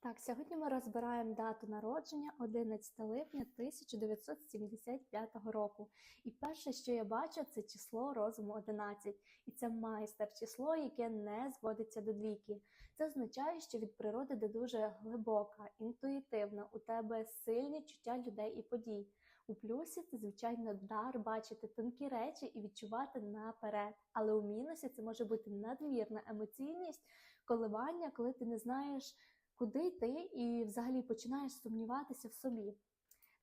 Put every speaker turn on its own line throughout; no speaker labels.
Так, сьогодні ми розбираємо дату народження 11 липня 1975 року. І перше, що я бачу, це число розуму 11. І це майстер число, яке не зводиться до двійки. Це означає, що від природи ти дуже глибока, інтуїтивна, у тебе сильні чуття людей і подій. У плюсі це, звичайно, дар бачити тонкі речі і відчувати наперед. Але у мінусі це може бути надмірна емоційність, коливання, коли ти не знаєш куди йти і взагалі починаєш сумніватися в собі.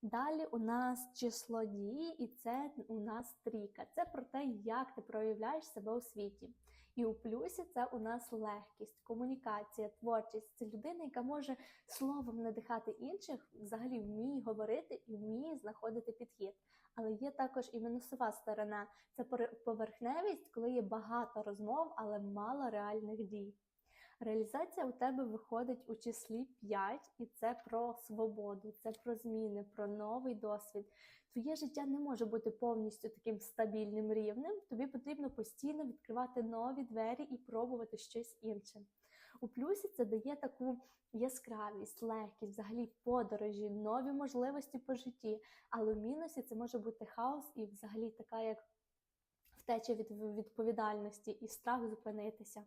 Далі у нас число дії, і це у нас трійка. Це про те, як ти проявляєш себе у світі. І у плюсі це у нас легкість, комунікація, творчість. Це людина, яка може словом надихати інших, взагалі вміє говорити і вміє знаходити підхід. Але є також і мінусова сторона це поверхневість, коли є багато розмов, але мало реальних дій. Реалізація у тебе виходить у числі 5, і це про свободу, це про зміни, про новий досвід. Твоє життя не може бути повністю таким стабільним рівнем. Тобі потрібно постійно відкривати нові двері і пробувати щось інше. У плюсі це дає таку яскравість, легкість, взагалі подорожі, нові можливості по житті. Але в мінусі це може бути хаос і взагалі така як втеча від відповідальності і страх зупинитися.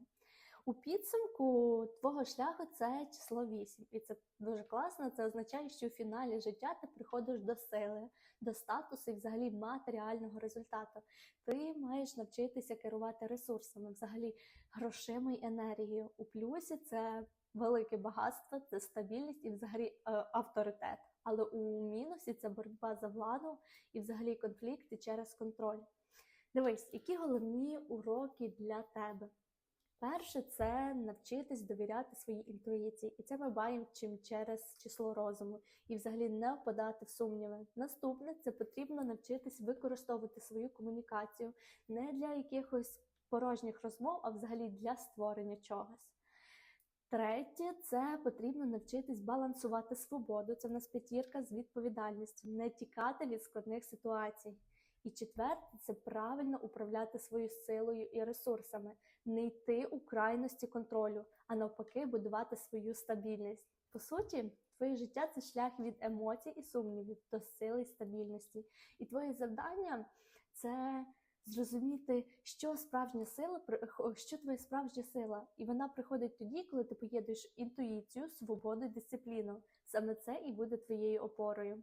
У підсумку твого шляху це число 8. І це дуже класно. Це означає, що у фіналі життя ти приходиш до сили, до статусу і взагалі матеріального результату. Ти маєш навчитися керувати ресурсами, взагалі грошима й енергією. У плюсі це велике багатство, це стабільність і взагалі е, авторитет. Але у мінусі це боротьба за владу і взагалі конфлікти через контроль. Дивись, які головні уроки для тебе. Перше це навчитись довіряти своїй інтуїції, і це ми бачимо чим через число розуму, і взагалі не впадати в сумніви. Наступне це потрібно навчитись використовувати свою комунікацію не для якихось порожніх розмов, а взагалі для створення чогось. Третє, це потрібно навчитись балансувати свободу. Це в нас п'ятірка з відповідальністю, не тікати від складних ситуацій. І четверте це правильно управляти своєю силою і ресурсами, не йти у крайності контролю, а навпаки, будувати свою стабільність. По суті, твоє життя це шлях від емоцій і сумнівів до сили і стабільності. І твоє завдання це зрозуміти, що справжня сила, що твоя справжня сила, і вона приходить тоді, коли ти поєднуєш інтуїцію, свободу, дисципліну. Саме це і буде твоєю опорою.